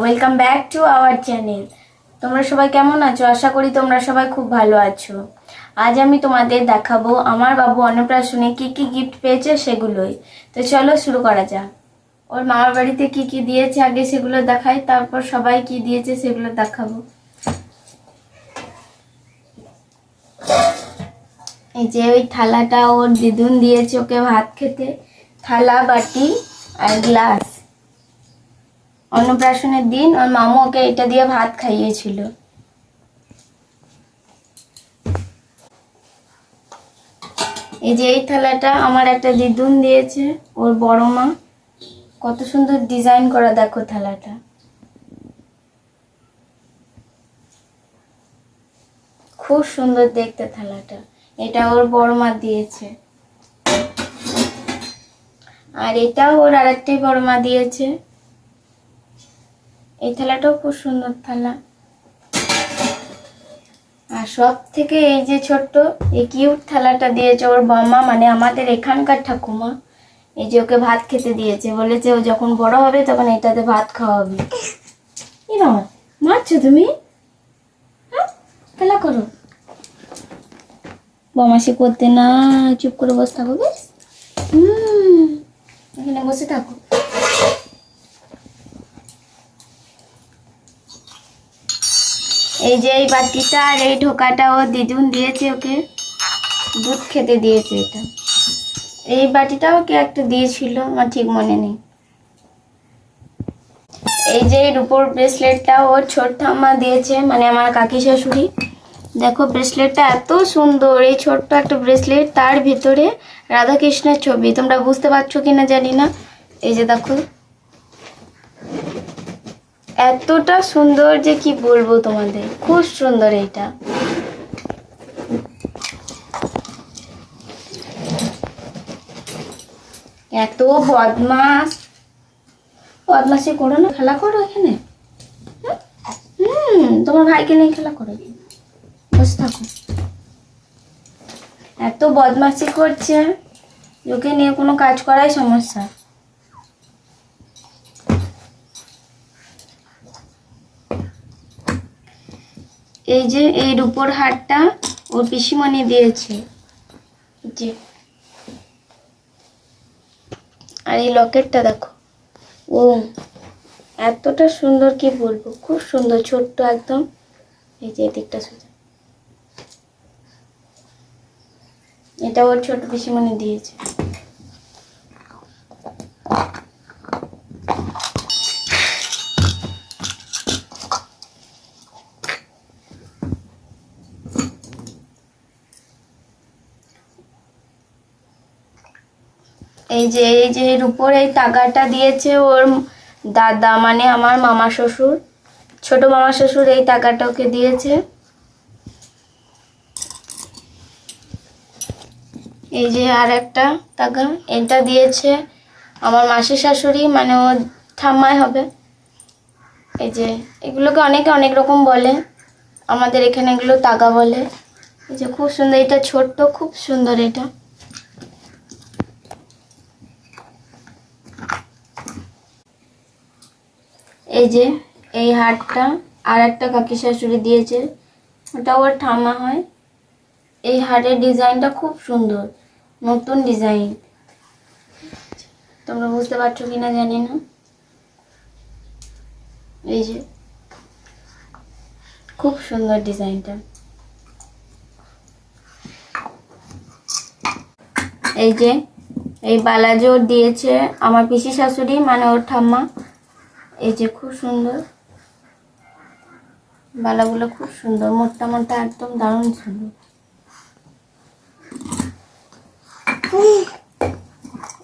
Welcome back to our channel তোমরা সবাই কেমন আছো? আশা করি তোমরা সবাই খুব ভালো আছো। আজ আমি তোমাদের দেখাবো আমার বাবু অন্নপ্রাশনে কি কি গিফট পেয়েছে সেগুলোই। তো চলো শুরু করা যাক। ওর মামার বাড়িতে কি কি দিয়েছে আগে সেগুলো দেখাই, তারপর সবাই কি দিয়েছে সেগুলো দেখাবো। এই যে ওই থালাটা ওর দিদুন দিয়েছে, ওকে ভাত খেতে। থালা, বাটি আর গ্লাস। অন্নপ্রাশনের দিন ওর মামু ওকে এটা দিয়ে ভাত খাইয়েছিল। এই যে এই থালাটা আমার একটা দিদুন দিয়েছে, ওর বড় মা। কত সুন্দর ডিজাইন করা দেখো থালাটা। খুব সুন্দর দেখতে থালাটা। এটা ওর বড় মা দিয়েছে। আর এটাও ওর আরেকটাই বড় মা দিয়েছে। এই থালাটাও খুব সুন্দর থালা। আর সব থেকে এই যে ছোট্ট, এই কিউট থালাটা দিয়েছে ওর বাবা মানে আমাদের এখানকার ঠাকুমা। এই যে ওকে ভাত খেতে দিয়েছে, বলেছে ও যখন বড় হবে তখন এটাতে ভাত খাওয়াবে এই বাবা, মারছো তুমি? হ্যাঁ খেলা করো। বমাসি করতে না, চুপ করে বসে থাকো, বেশ। হুম, এখানে বসে থাকো। এই যে এই বাটিটা আর এই ঢোকাটা ও দিদুন দিয়েছে ওকে। দুধ খেতে দিয়েছে এটা। এই বাটিটাও কে একটা দিয়েছিল, আমার ঠিক মনে নেই। এই যে রূপোর ব্রেসলেটটা ওর ছোট ঠাম্মা দিয়েছে মানে আমার কাকি শাশুড়ি। দেখো ব্রেসলেটটা এত সুন্দর, এই ছোট্ট একটা ব্রেসলেট তার ভিতরে রাধাকৃষ্ণের ছবি। তোমরা বুঝতে পারছ কিনা জানি না। এই যে দেখো। এতটা সুন্দর যে কি বলব তোমাদের? খুব সুন্দর এটা এত বদমাস বদমাসি করো না, খেলা করো এখানে। হুম, তোমার ভাইকে নিয়ে খেলা করো। বসে থাকো। এত বদমাসি করছে, ওকে নিয়ে কোনো কাজ করাই সমস্যা। এই যে এই রূপোর হারটা ওর পিসিমণি দিয়েছে। যে আর এই লকেটটা দেখো। ও, এতটা সুন্দর কি বলব? খুব সুন্দর, ছোট্ট একদম। এই যে এদিকটা সোজা। এটা ওর ছোট পিসিমণি দিয়েছে। এই যে এই যে, এর উপর এই টাকাটা দিয়েছে ওর দাদা মানে আমার মামা শ্বশুর। ছোট মামা শ্বশুর এই টাকাটা ওকে দিয়েছে। এই যে আর একটা টাকা, এটা দিয়েছে আমার মাসির শাশুড়ি মানে ও ঠাম্মায় হবে। এই যে, এগুলোকে অনেকে অনেক রকম বলে। আমাদের এখানে এগুলো টাকা বলে। এই যে, খুব সুন্দর, এটা ছোট্ট, খুব সুন্দর এটা। এই যে, এই হারটা আর একটা কাকি শাশুড়ি দিয়েছে। ওটা ওর ঠাম্মা হয়। এই হারের ডিজাইনটা খুব সুন্দর, নতুন ডিজাইন। তোমরা বুঝতে পারছ কিনা জানি না। এই যে, খুব সুন্দর ডিজাইনটা। এই যে, এই বালাজোর দিয়েছে আমার পিসি শাশুড়ি মানে ওর ঠাম্মা। এই যে খুব সুন্দর। বালাগুলো খুব সুন্দর। মোটা মোটা একদম দারুণ সুন্দর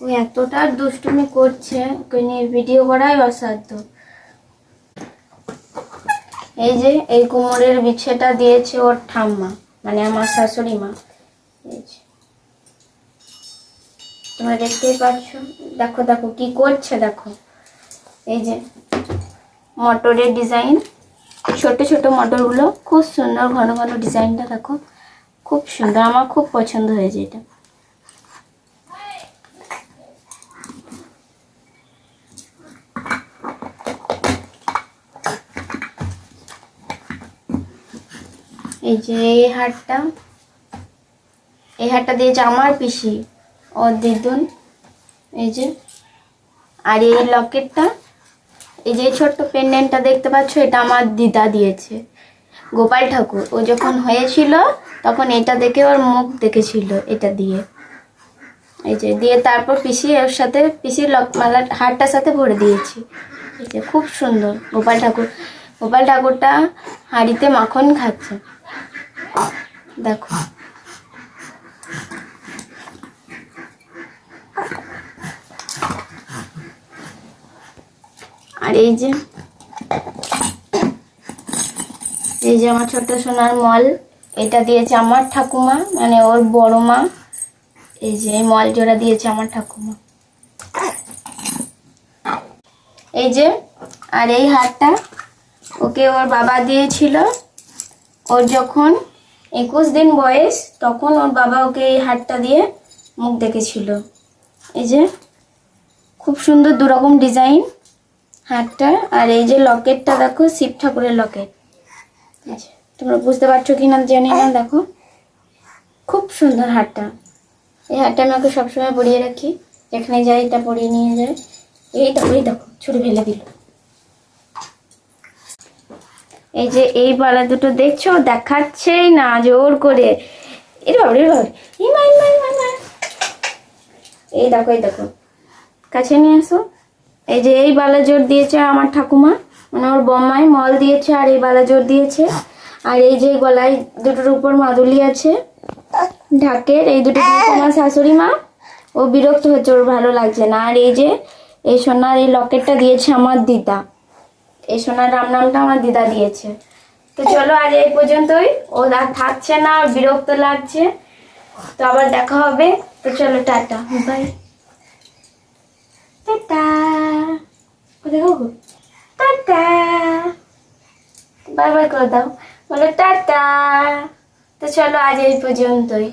ও এতটা দুষ্টুমি করছে ওকে নিয়ে ভিডিও করাই অসাধ্য। এই যে এই কোমরের বিছেটা দিয়েছে ওর ঠাম্মা মানে আমার শাশুড়ি মা। তোমরা দেখতেই পাচ্ছ দেখো দেখো, কি করছে, দেখো। এই যে মটরের ডিজাইন। ছোট ছোট মটরগুলো খুব সুন্দর ঘন ঘন ডিজাইনটা দেখো। খুব সুন্দর, আমার খুব পছন্দ হয়েছে এটা। এই যে এই হারটা এই হারটা দিয়েছে আমার পিসি ও দিদুন এই যে, আর এই লকেটটা এই যে ছোট্ট পেন্ডেন্টটা দেখতে পাচ্ছ, এটা আমার দিদা দিয়েছে। গোপাল ঠাকুর, ও যখন হয়েছিল, তখন এটা দেখে ওর মুখ দেখেছিল, এটা দিয়ে। এই যে, দিয়ে তারপর পিসি ওর সাথে, পিসির লক মালা হারটার সাথে ভরে দিয়েছি। এই যে, খুব সুন্দর, গোপাল ঠাকুর। গোপাল ঠাকুরটা হাঁড়িতে মাখন খাচ্ছে। দেখো। এই যে এই যে আমার ছোট্ট সোনার মল, এটা দিয়েছে আমার ঠাকুমা মানে ওর বড় মা। এই যে এই মল জোড়া দিয়েছে আমার ঠাকুমা। এই যে, আর এই হারটা ওকে ওর বাবা দিয়েছিল। ওর যখন একুশ দিন বয়স, তখন ওর বাবা ওকে এই হারটা দিয়ে মুখ দেখেছিল। এই যে, খুব সুন্দর দুরকম ডিজাইন। হারটা আর এই যে লকেটটা দেখো শিব ঠাকুরের লকেট। যে, তোমরা বুঝতে পারছ কি না জানি না দেখো। খুব সুন্দর হারটা এই হারটা আমি ওকে সবসময় পরিয়ে রাখি। যেখানে যাই এটা পরিয়ে নিয়ে যায়। এই এই দেখো ছুরি ফেলে দিল। এই যে এই বালা দুটো দেখছ? দেখাচ্ছেই না জোর করে। এর বাবা বাবা এই দেখো এই দেখো। কাছে নিয়ে আসো। এই যে এই বালা জোর দিয়েছে আমার ঠাকুমা মানে ওর বম্মাই মল দিয়েছে আর এই বালা জোর দিয়েছে। আর এই যে গলায় দুটোর উপর মাদুলি আছে, ঢাকের, এই দুটো আমার শাশুড়ি মা। ও বিরক্ত হচ্ছে, ওর ভালো লাগছে না। আর এই যে, এই সোনার এই লকেটটা দিয়েছে আমার দিদা। এই সোনার রাম নামটা আমার দিদা দিয়েছে। তো চলো আজ এই পর্যন্তই। ও আর থাকছে না, বিরক্ত লাগছে। তো আবার দেখা হবে। তো চলো টাটা বাই টাটা কোথায় যাব টাটা বারবার করে দাও। বলো টাটা তো চলো আজ এই পর্যন্তই।